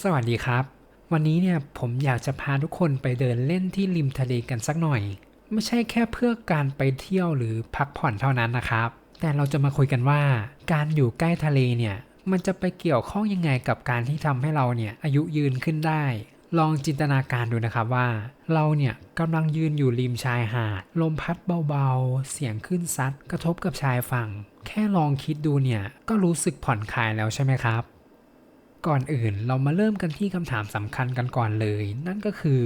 สวัสดีครับ วันนี้เนี่ยผมอยากจะพาทุกคนไปเดินเล่นที่ริมทะเลกันสักหน่อย ไม่ใช่แค่เพื่อการไปเที่ยวหรือพักผ่อนเท่านั้นนะครับ แต่เราจะมาคุยกันว่า การอยู่ใกล้ทะเลเนี่ยมันจะไปเกี่ยวข้องยังไงกับการที่ทำให้เราเนี่ยอายุยืนขึ้นได้ ลองจินตนาการดูนะครับว่า เราเนี่ยกำลังยืนอยู่ริมชายหาด ลมพัดเบาๆ เสียงขึ้นซัดกระทบกับชายฝั่ง แค่ลองคิดดูเนี่ยก็รู้สึกผ่อนคลายแล้วใช่ไหมครับ ก่อนอื่นเรามาเริ่มกันที่คำถามสำคัญกันก่อนเลย นั่นก็คือ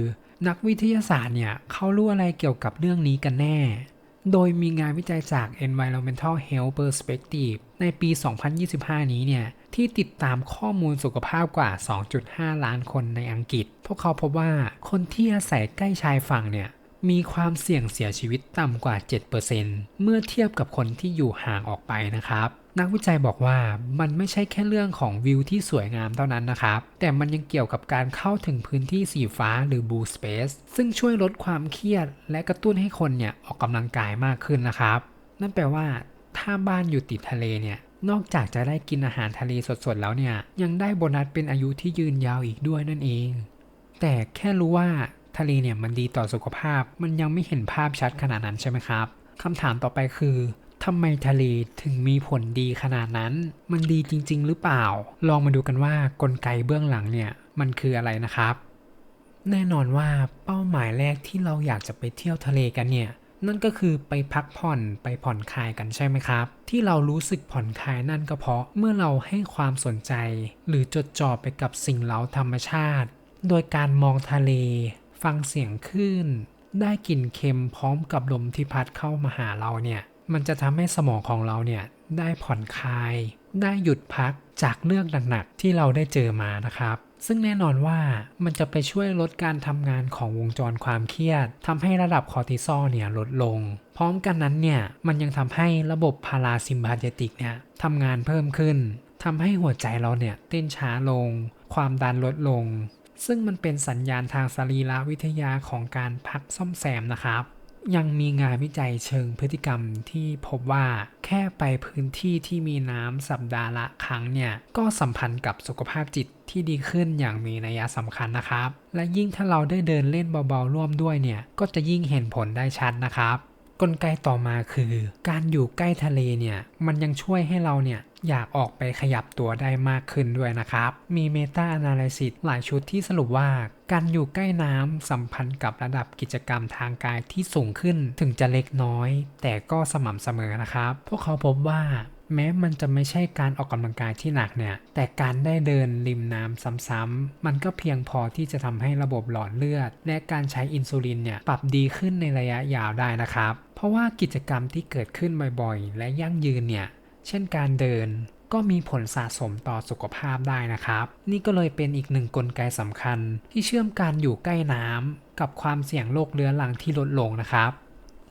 นักวิทยาศาสตร์เนี่ยเขารู้อะไรเกี่ยวกับเรื่องนี้กันแน่ โดยมีงานวิจัยจาก Environmental Health Perspective ในปี 2025 นี้เนี่ยที่ติดตามข้อมูลสุขภาพกว่า 2.5 ล้านคนในอังกฤษ พวกเขาพบว่าคนที่อาศัยใกล้ชายฝั่งเนี่ยมีความเสี่ยงเสียชีวิตต่ำกว่า 7%เมื่อเทียบกับคนที่อยู่ห่างออกไปนะครับ นักวิจัยบอกว่ามันไม่ใช่แค่เรื่องของวิวที่สวยงามเท่านั้นนะครับ แต่มันยังเกี่ยวกับการเข้าถึงพื้นที่สีฟ้าหรือ blue space ซึ่งช่วยลดความเครียด และกระตุ้นให้คนเนี่ยออกกำลังกายมากขึ้นนะครับ นั่นแปลว่า ถ้าบ้านอยู่ติดทะเลเนี่ยนอกจากจะได้กินอาหารทะเลสดๆแล้วเนี่ย ยังได้โบนัสเป็นอายุที่ยืนยาวอีกด้วยนั่นเอง แต่แค่รู้ว่าทะเลเนี่ยมันดีต่อสุขภาพ มันยังไม่เห็นภาพชัดขนาดนั้นใช่ไหมครับคำถามต่อไปคือ ทำไมทะเลถึงมีผลดีขนาดนั้น มันดีจริง ๆ หรือเปล่า ลองมาดูกันว่ากลไกเบื้องหลังเนี่ยมันคืออะไรนะครับ แน่นอนว่าเป้าหมายแรกที่เราอยากจะไปเที่ยวทะเลกันเนี่ยนั่นก็คือไปพักผ่อนไปผ่อนคลายกันใช่ไหมครับ ที่เรารู้สึกผ่อนคลายนั่นก็เพราะเมื่อเราให้ความสนใจ หรือจดจ่อไปกับสิ่งเล้าธรรมชาติ โดยการมองทะเล ฟังเสียงคลื่นได้กลิ่นเค็มพร้อมกับลมที่พัดเข้ามาหาเราเนี่ย มันจะทำให้สมองของเราเนี่ยได้ผ่อนคลาย ได้หยุดพักจากเรื่องหนักๆที่เราได้เจอมานะครับ ซึ่งแน่นอนว่ามันจะไปช่วยลดการทำงานของวงจรความเครียดทำให้ระดับคอร์ติซอลเนี่ยลดลง พร้อมกันนั้นเนี่ยมันยังทำให้ระบบพาราซิมพาเทติกเนี่ยทำงานเพิ่มขึ้นทำให้หัวใจเราเนี่ยเต้นช้าลง ความดันลดลง ซึ่งมันเป็นสัญญาณทางสรีรวิทยาของการพักซ่อมแซมนะครับ ยังมีงานวิจัยเชิงพฤติกรรมที่พบว่าแค่ไปพื้นที่ที่มีน้ำสัปดาห์ละครั้งเนี่ย ก็สัมพันธ์กับสุขภาพจิตที่ดีขึ้นอย่างมีนัยสำคัญนะครับ และยิ่งถ้าเราได้เดินเล่นเบาๆร่วมด้วยเนี่ย ก็จะยิ่งเห็นผลได้ชัดนะครับ กลไกต่อมาคือ การอยู่ใกล้ทะเลเนี่ยมันยังช่วยให้เราเนี่ยอยากออกไปขยับตัวได้มากขึ้นด้วยนะครับ มีเมตาอนาลิซิสหลายชุดที่สรุปว่าการอยู่ใกล้น้ำสัมพันธ์กับระดับกิจกรรมทางกายที่สูงขึ้นถึงจะเล็กน้อย แต่ก็สม่ำเสมอนะครับ พวกเขาพบว่า แม้มันจะไม่ใช่การออกกำลังกายที่หนักเนี่ย แต่การได้เดินริมน้ำซ้ำๆ มันก็เพียงพอที่จะทำให้ระบบหลอดเลือด และการใช้อินซูลินเนี่ยปรับดีขึ้นในระยะยาวได้นะครับ เพราะว่ากิจกรรมที่เกิดขึ้นบ่อยๆ และยั่งยืนเนี่ย เช่นการเดินก็มีผลสะสมต่อสุขภาพได้นะครับ นี่ก็เลยเป็นอีกหนึ่งกลไกสำคัญ ที่เชื่อมการอยู่ใกล้น้ำกับความเสี่ยงโรคเรื้อรังที่ลดลงนะครับ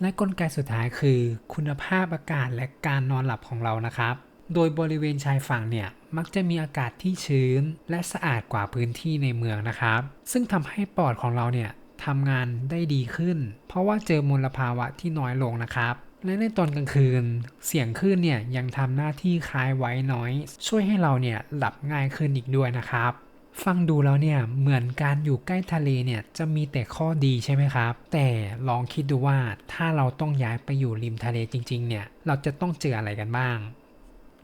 และกลไกสุดท้ายคือ คุณภาพอากาศและการนอนหลับของเรานะครับ โดยบริเวณชายฝั่งเนี่ยมักจะมีอากาศที่ชื้น และสะอาดกว่าพื้นที่ในเมืองนะครับ ซึ่งทำให้ปอดของเราเนี่ยทำงานได้ดีขึ้น เพราะว่าเจอมลภาวะที่น้อยลงนะครับ และในตอนกลางคืน เสียงคลื่นเนี่ยยังทำหน้าที่คล้ายไว้น้อย ช่วยให้เราเนี่ยหลับง่ายขึ้นอีกด้วยนะครับ ฟังดูแล้วเนี่ยเหมือนการอยู่ใกล้ทะเลเนี่ยจะมีแต่ข้อดีใช่ไหมครับ แต่ลองคิดดูว่าถ้าเราต้องย้ายไปอยู่ริมทะเลจริงๆเนี่ยเราจะต้องเจออะไรกันบ้าง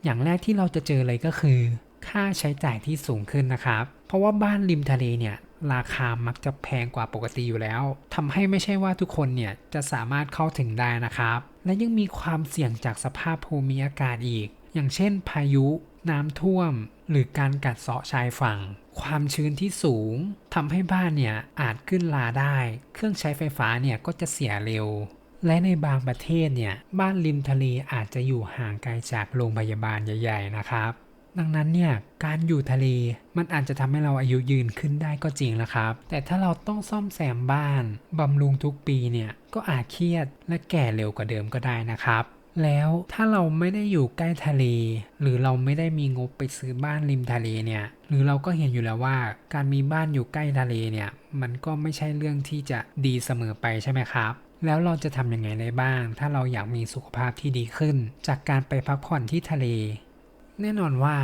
อย่างแรกที่เราจะเจอเลยก็คือ ค่าใช้จ่ายที่สูงขึ้นนะครับ เพราะว่าบ้านริมทะเลเนี่ยราคามักจะแพงกว่าปกติอยู่แล้วทำให้ไม่ใช่ว่าทุกคนเนี่ยจะสามารถเข้าถึงได้นะครับ และยังมีความเสี่ยงจากสภาพภูมิอากาศอีก อย่างเช่นพายุ น้ำท่วม หรือการกัดเซาะชายฝั่ง ความชื้นที่สูงทำให้บ้านเนี่ยอาจขึ้นลาได้ เครื่องใช้ไฟฟ้าเนี่ยก็จะเสียเร็ว และในบางประเทศเนี่ยบ้านริมทะเลอาจจะอยู่ห่างไกลจากโรงพยาบาลใหญ่ ๆ นะครับดังนั้นเนี่ยการอยู่ทะเลมันอาจจะทำให้เราอายุยืนขึ้นได้ก็จริงนะครับ แต่ถ้าเราต้องซ่อมแซมบ้านบำรุงทุกปีเนี่ยก็อาจเครียดและแก่เร็วกว่าเดิมก็ได้นะครับ แล้วถ้าเราไม่ได้อยู่ใกล้ทะเล หรือเราไม่ได้มีงบไปซื้อบ้านริมทะเลเนี่ยหรือเราก็เห็นอยู่แล้วว่า การมีบ้านอยู่ใกล้ทะเลเนี่ยมันก็ไม่ใช่เรื่องที่จะดีเสมอไปใช่ไหมครับ แล้วเราจะทำยังไงได้บ้าง ถ้าเราอยากมีสุขภาพที่ดีขึ้น จากการไปพักผ่อนที่ทะเล แน่นอนว่า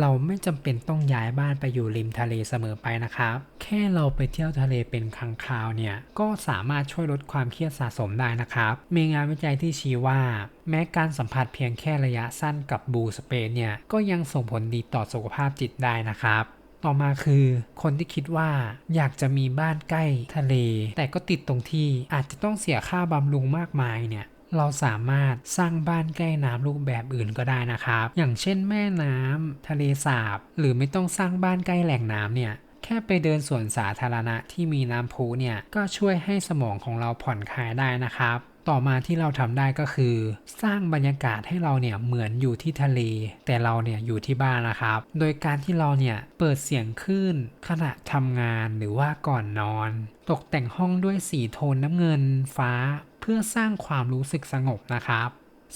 เราไม่จำเป็นต้องย้ายบ้านไปอยู่ริมทะเลเสมอไปนะครับ แค่เราไปเที่ยวทะเลเป็นครั้งคราวเนี่ย ก็สามารถช่วยลดความเครียดสะสมได้นะครับ มีงานวิจัยที่ชี้ว่า แม้การสัมผัสเพียงแค่ระยะสั้นกับบูสเปนเนี่ย ก็ยังส่งผลดีต่อสุขภาพจิตได้นะครับต่อมาคือคนที่คิดว่าอยากจะมีบ้านใกล้ทะเล แต่ก็ติดตรงที่อาจจะต้องเสียค่าบำรุงมากมายเนี่ย เราสามารถสร้างบ้านใกล้น้ำรูปแบบอื่นก็ได้นะครับ อย่างเช่นแม่น้ำทะเลสาบ หรือไม่ต้องสร้างบ้านใกล้แหล่งน้ำเนี่ยแค่ไปเดินสวนสาธารณะที่มีน้ำพุเนี่ยก็ช่วยให้สมองของเราผ่อนคลายได้นะครับ ต่อมาที่เราทำได้ก็คือ สร้างบรรยากาศให้เราเนี่ยเหมือนอยู่ที่ทะเล แต่เราเนี่ยอยู่ที่บ้านนะครับ โดยการที่เราเนี่ยเปิดเสียงคลื่นขณะทำงานหรือว่าก่อนนอน ตกแต่งห้องด้วยสีโทนน้ำเงินฟ้า พื่อสร้างความรู้สึกสงบนะครับ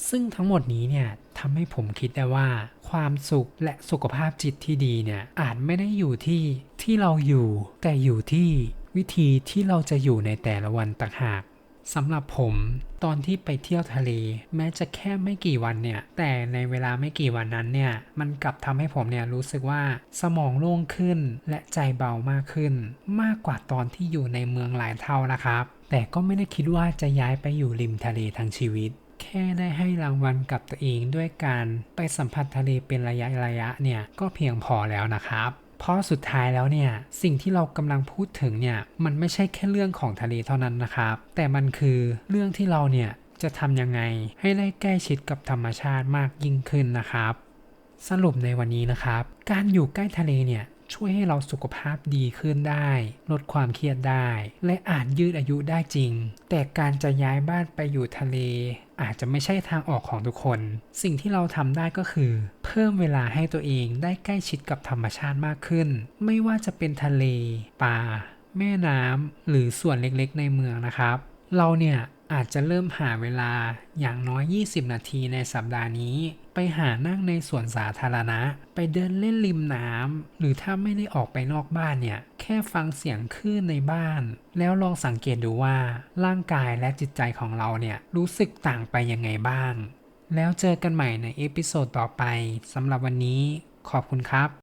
ซึ่งทั้งหมดนี้เนี่ยทำให้ผมคิดได้ว่า ความสุขและสุขภาพจิตที่ดีเนี่ยอาจไม่ได้อยู่ที่ที่เราอยู่ แต่อยู่ที่วิธีที่เราจะอยู่ในแต่ละวันต่างหาก สำหรับผมตอนที่ไปเที่ยวทะเล แม้จะแค่ไม่กี่วันเนี่ย แต่ในเวลาไม่กี่วันนั้นเนี่ย มันกลับทำให้ผมเนี่ยรู้สึกว่าสมองโล่งขึ้นและใจเบามากขึ้น มากกว่าตอนที่อยู่ในเมืองหลายเท่านะครับ แต่ก็ไม่ได้คิดว่าจะย้ายไปอยู่ริมทะเลทั้งชีวิต แค่ได้ให้รางวัลกับตัวเองด้วยการไปสัมผัสทะเลเป็นระยะระยะเนี่ยก็เพียงพอแล้วนะครับ เพราะสุดท้ายแล้วเนี่ยสิ่งที่เรากำลังพูดถึงเนี่ยมันไม่ใช่แค่เรื่องของทะเลเท่านั้นนะครับ แต่มันคือเรื่องที่เราเนี่ยจะทำยังไงให้ได้ใกล้ชิดกับธรรมชาติมากยิ่งขึ้นนะครับ สรุปในวันนี้นะครับ การอยู่ใกล้ทะเลเนี่ยช่วยให้เราสุขภาพดีขึ้นได้ ลดความเครียดได้ และอาจยืดอายุได้จริง แต่การจะย้ายบ้านไปอยู่ทะเล อาจจะไม่ใช่ทางออกของทุกคน สิ่งที่เราทำได้ก็คือ เพิ่มเวลาให้ตัวเองได้ใกล้ชิดกับธรรมชาติมากขึ้น ไม่ว่าจะเป็นทะเล ป่า แม่น้ำหรือส่วนเล็กๆ ในเมืองนะครับ เราเนี่ยอาจจะเริ่มหาเวลาอย่างน้อย 20 นาทีในสัปดาห์นี้ ไปหานั่งในสวนสาธารณะ ไปเดินเล่นริมน้ำหรือถ้าไม่ได้ออกไปนอกบ้านเนี่ย แค่ฟังเสียงคลื่นในบ้าน แล้วลองสังเกตดูว่าร่างกายและจิตใจของเราเนี่ย รู้สึกต่างไปยังไงบ้าง แล้วเจอกันใหม่ในเอพิโซดต่อไปสำหรับวันนี้ขอบคุณครับ